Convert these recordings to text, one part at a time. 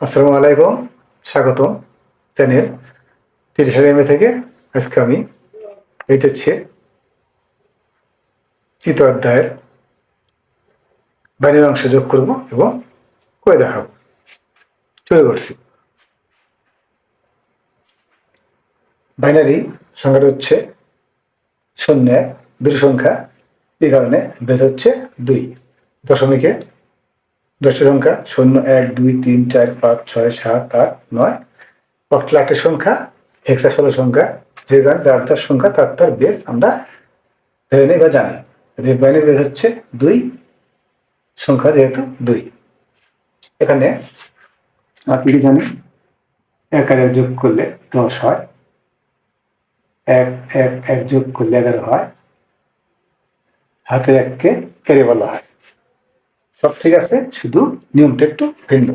আসসালামু আলাইকুম স্বাগত চ্যানেল তিরিশার এমএ থেকে। আজকে আমি হচ্ছে তৃতীয় অধ্যায়ের বাইরের অংশ যোগ করব এবং করে দেখাবো। শুরু করছি। বাইনারি সংখ্যাটা হচ্ছে শূন্য এক দুটি সংখ্যা, এই কারণে বেদ হচ্ছে দুই। দশমিকে দশটি সংখ্যা, শূন্য, এক, দুই, তিন, চার, পাঁচ, ছয়, সাত, আট, নয়। অক্টাল আটের সংখ্যা হেক্সা ষোলো সংখ্যা, যে যার তার সংখ্যা, তার তার বেস আমরা ধরে নিই বা জানি। বাইনের বেস হচ্ছে দুই, সংখ্যা যেহেতু দুই। এখানে আপনি জানি? এক আর এক যোগ করলে দশ হয়। এক এক এক যোগ করলে এগারো হয়। হাতের এককে ক্যারি বলা হয়। সব ঠিক আছে, শুধু নিয়মটা একটু ভিন্ন।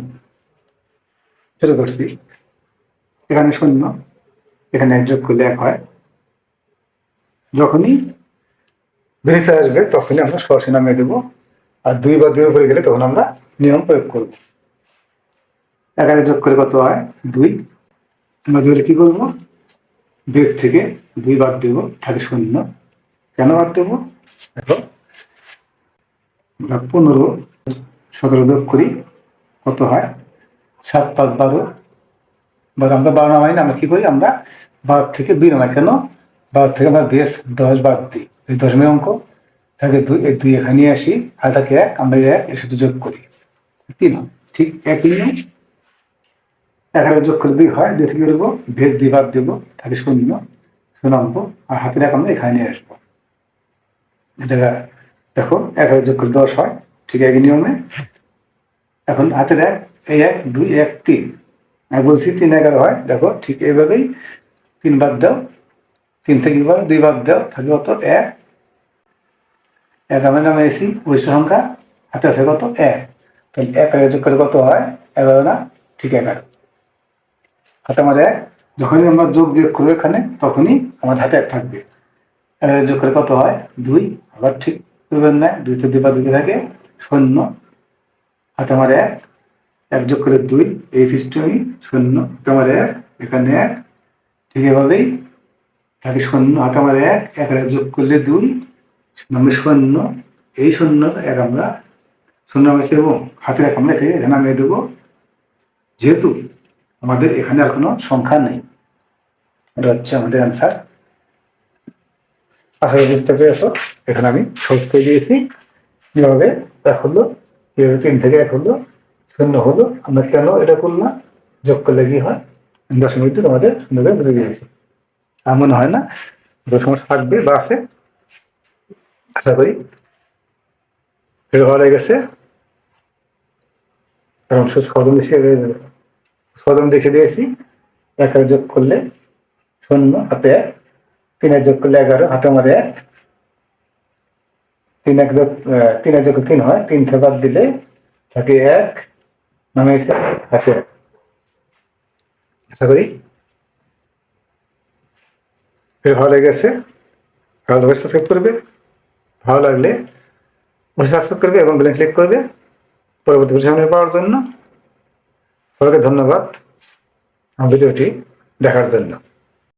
শুরু করছি। এখানে শূন্য, এখানে যোগ করলে এক হয়। যখনই বেরিতে আসবে, তখনই আমরা সরাসরি নামিয়ে দেবো। আর দুই বা দুই উপরে গেলে তখন আমরা নিয়ম প্রয়োগ করব। এখানে যোগ করে কত হয়? দুই। আমরা দুই কি করব? দুই থেকে দুই বাদ দেবো থাকে শূন্য। কেন বাদ দেবো? দেখো, আমরা পনেরো সতেরো যোগ করি, কত হয়? সাত পাঁচ বারো। বারো, আমরা বারো নামাই না, আমরা কি করি? আমরা বারো থেকে দুই নামাই। কেন? বারো থেকে আমরা বেশ দশ বাদ দিই। এই দশমের অঙ্ক, তাকে দুই, এই দুই এখানে আসি, আর থাকে এক, আমরা এক এর সাথে যোগ করি। তিন। ঠিক একই নিয়ম। এখানে যোগ করে দুই হয়, দুই থেকে দেবো ভেদ দুই বাদ দেবো, তাকে শূন্য শূন্য আর হাতের এক আমরা এখানে নিয়ে আসব। দেখা, এক হাজার যোগ করে দশ হয় ঠিক একই নিয়মে? এখন হাতের এক, এই এক, দুই, এক, তিন। আমি বলছি তিন এগারো হয়, দেখো, ঠিক এইভাবেই তিন বাদ দাও। তিন থেকে এবার দুই বাদ দাও, থাকে কত? এক। এক আমি নামে এসি বৈশ্য সংখ্যা, হাতে আছে কত? এক। তাহলে এক হাজার যোগ করে কত হয়? এগারো না, ঠিক এগারো। হাতে আমার এক, যখনই আমরা যোগ বিয়োগ করব এখানে, তখনই আমার হাতে এক থাকবে। হাজার যোগ করে কত হয়? দুই। আবার ঠিক করবেন না দুই থেকে দুই বা দুই থাকে শূন্য। হাতে এক এক যোগ করে দুই, এই সিস্টেমই শূন্য। হাতে এক, এখানে এক, ঠিক এভাবেই থাকে শূন্য। হাতে আমার এক এক এক যোগ করলে দুই নামে শূন্য। এই শূন্য এক আমরা, শূন্য আমি এবং হাতে এক আমরা এখানে নামিয়ে দেবো। যেহেতু আমাদের এখানে আর কোনো সংখ্যা নেই। এটা হচ্ছে আমাদের অ্যান্সার আশা করি বুঝতে পেরেছ। এখানে আমি সহজ করে দিয়েছি। কীভাবে এক হলো, কীভাবে তিন থেকে এক হলো, শূন্য হলো, আমরা কেন এটা করলাম? যোগ করলে কি হয়? দশমিক দিন আমাদের সুন্দরভাবে বুঝে দিয়েছি। আর মনে হয় না সমস্যা থাকবে বা আছে। আশা করি ভালো লেগেছে কারণ সদম সদম দেখে দিয়েছি এক যোগ করলে শূন্য, হাতে এক, তিনের যোগ করলে এগারো, হাতে আমার এক। তিন এক তিন এক তিন হয়, তিন থেকে বাদ দিলে থাকে এক নামে এক আশা করি। ভালো লেগেছে ভালো লাগলে সাবস্ক্রাইব করবে, ভালো লাগলে অবশ্যই সাবস্ক্রাইব করবে এবং বেল ক্লিক করবে পরবর্তী সামনে পাওয়ার জন্য। সবাইকে ধন্যবাদ। আমার ভিডিওটি দেখার জন্য।